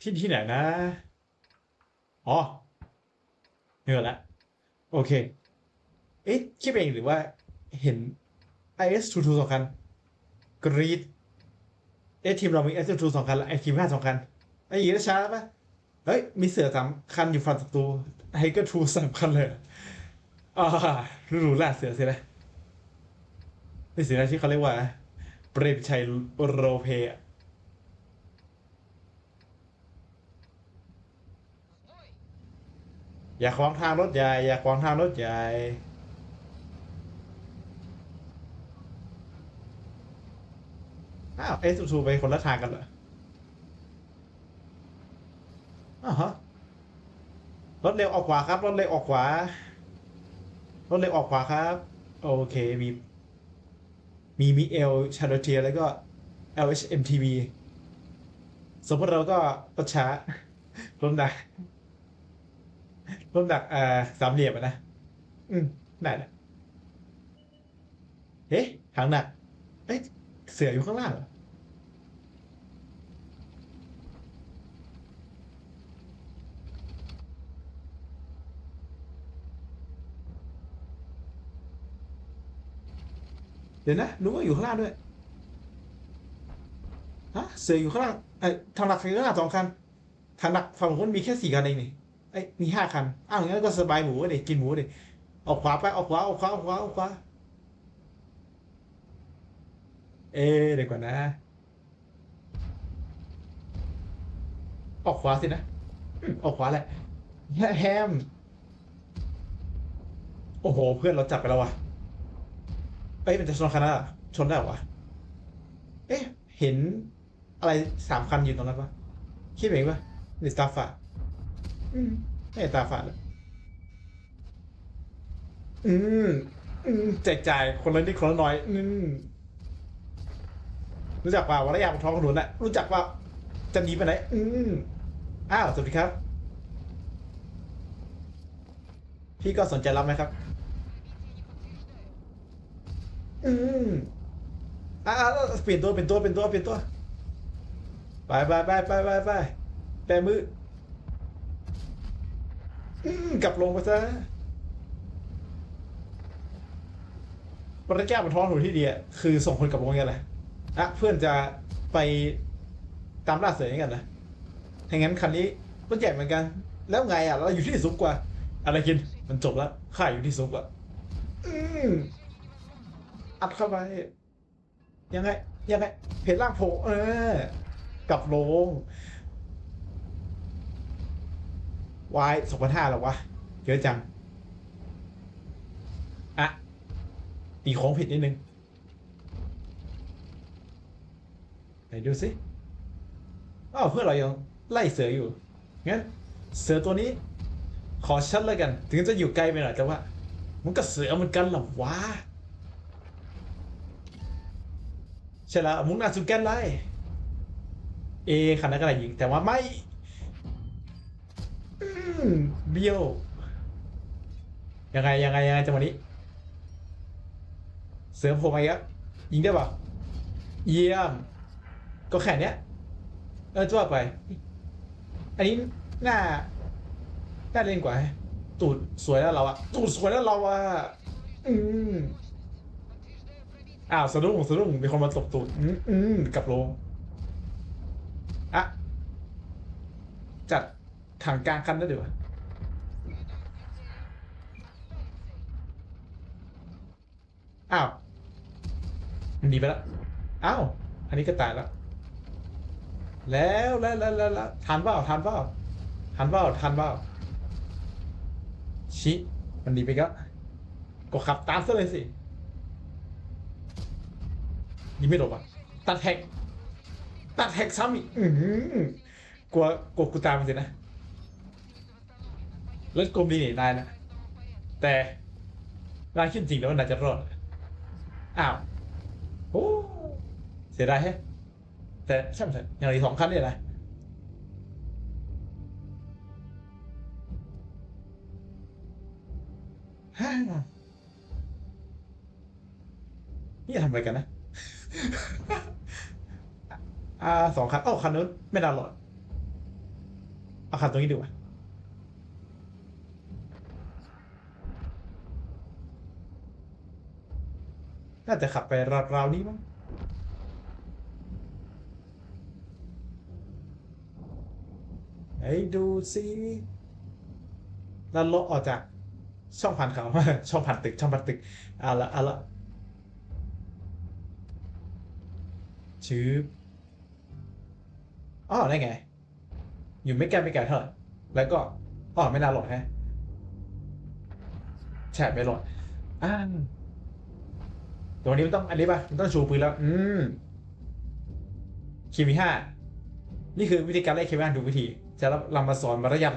ที่ที่ไหนนะ อ๋อเหนือละ โอเค เอ๊ะคิดเองหรือว่าเห็น IS 2 2สองคัน กรีดเอ๊ะทีมเรามี IS 2 2สองคันและไอทีมห้าสองคัน ไอ้ยีนช้าปะเฮ้ย มีเสือสามคันอยู่ฝั่งศัตรูไฮเกอร์ทูสามคันเลยอ่ารู้รู้ล่าเสือสินะนี่สินะที่เขาเรียกว่า เปรมชัยโรเพอะ อย่าขวางทางรถใหญ่ อย่าขวางทางรถใหญ่อ้าวเอสทูไปคนละทางกันเหรออ้าวฮะรถเร็วออกขวาครับ รถเร็วออกขวา รถเร็วออกขวาครับ โอเค มี มีมีเอลชาร์เทียแล้วก็ LHMTV สมมติเราก็รถช้ารถหนัก รถหนักอ่าสามเหลี่ยมอะนะ อืมได้แหละเอ๊ะทางหนัก เอ๊ะเสืออยู่ข้างล่างเหรอเดี๋ยวนะรู้ว่าอยู่ข้างล่างด้วย ฮะ เสืออยู่ข้างล่างไอ้ยทางหลักอยู่ข้างล่างสองคันทางหลักฝั่งคนมีแค่สี่คันเองนี่ ไอ้ยมีห้าคันอ้าวงั้นก็สบายหมูเด็กินหมูเด็ออกขวาไปออกขวาออกขวาออกขวาออกขวาเอ๊เดี๋ยวก่อนนะ ออกขวาสินะออกขวาแหละแฮมโอ้โห เพื่อนเราจับไปแล้ววะเอ้ยมันจะชนคันนั้นชนได้หรอวะเอ๊ะเห็นอะไรสามคันอยู่ตรงนั้นปะคิดเองปะหรือตาฝา อืมไม่ตาฝาดเลยอืมอืมแจกจ่ายคนละนิดคนละน้อย อืมรู้จักเปล่าวรยะบนท้องถนนน่ะ รู้จักว่าจะหนีไปไหน อืมอ้าว สวัสดีครับ พี่ก็สนใจรับไหมครับ อืมอ่าเปลี่ยนตัวเปลี่ยนตัวเปลี่ยนตัวเปลี่ยนตัว ไปไปไปไปไปไปแปมือ กลับลงไปซะระยะบนท้องถนนที่ดีคือส่งคนกลับลงกันแหละอะเพื่อนจะไปตามล่าเสือกันนะถ้างั้นคันนี้รถใหญ่เหมือนกัน แล้วไงอะ เราอยู่ที่สูงกว่า อะไรกิน มันจบแล้วข้าอยู่ที่สูงกว่าอัดเข้าไป ยังไง ยังไงเพจล่างโผล่เออกลับลง วายสองพันห้าแล้ววะ เยอะจัง อะ ตีโค้งผิดนิดนึง ไหนดูสิอ้าวเพื่อนเรายังไล่เสืออยู่ งั้น เสือตัวนี้ ขอชัดแล้วกัน ถึงจะอยู่ไกลไปหน่อยแต่ว่า มันก็เสือเหมือนกันหรอวะใช่แล้วมุงนาสู่แกนไลน์เอคันนั้นก็ได้ยิงแต่ว่าไม่ เบี้ยว ยังไงยังไงยังไงจังหวะนี้ เสือโผล่มาอีกแล้วยิงได้ป่ะเยี่ยม ก็แค่เนี้ย เออจ้วไป อันนี้หน้าหน้าเล่นกว่า ตูดสวยแล้วเราอะตูดสวยแล้วเราอะอืมอ้าวสะดุ้งสะดุ้งมีคนมาตบตูดอืมอืมกลับลงอะจัด ถังกลางคันได้ดีวะอ้าวมันหนีไปแล้วอ้าวอันนี้ก็ตายแล้ว แล้วแล้วแล้วแล้วทันเปล่าทันเปล่าทันเปล่าทันเปล่าชิมันหนีไปก็ก็ขับตามซะเลยสิยิงไม่โดนอะตัดแท็กตัดแท็กซ้ำอีกอื้อหือกลัวกลัวกูตามมันสินะ เล่นกลมดีนี่นายนะ แต่นายคิดจริงแล้วว่านายจะรอด อ้าวโอ้เสียดายแฮะ แต่ช่างมันเถอะอย่างอีกสองคันเนี่ยนะนี่ทำอะไรกันนะ อ่าสองคัน เอ้าคันนู้นไม่น่ารอดเอาขับตรงนี้ดีกว่า น่าจะขับไปราวๆนี้มั้งเฮ้ยดูสิแล้วรถออกจากช่องผ่านเขา ช่องผ่านตึก ช่องผ่านตึกเอาละเอาละชื้ออ๋อได้ไง อยู่ไม่ไกลไม่ไกลเท่าไหร่แล้วก็อ๋อไม่น่าหลอดแฮะแฉะไม่หลอดอ่า ตัวนี้มันต้องอันนี้ป่ะมันต้องชูปืนแล้ว อืมคีมีห้านี่คือวิธีการเล่นเควินดูวิธี จะเรามาสอนมารยาท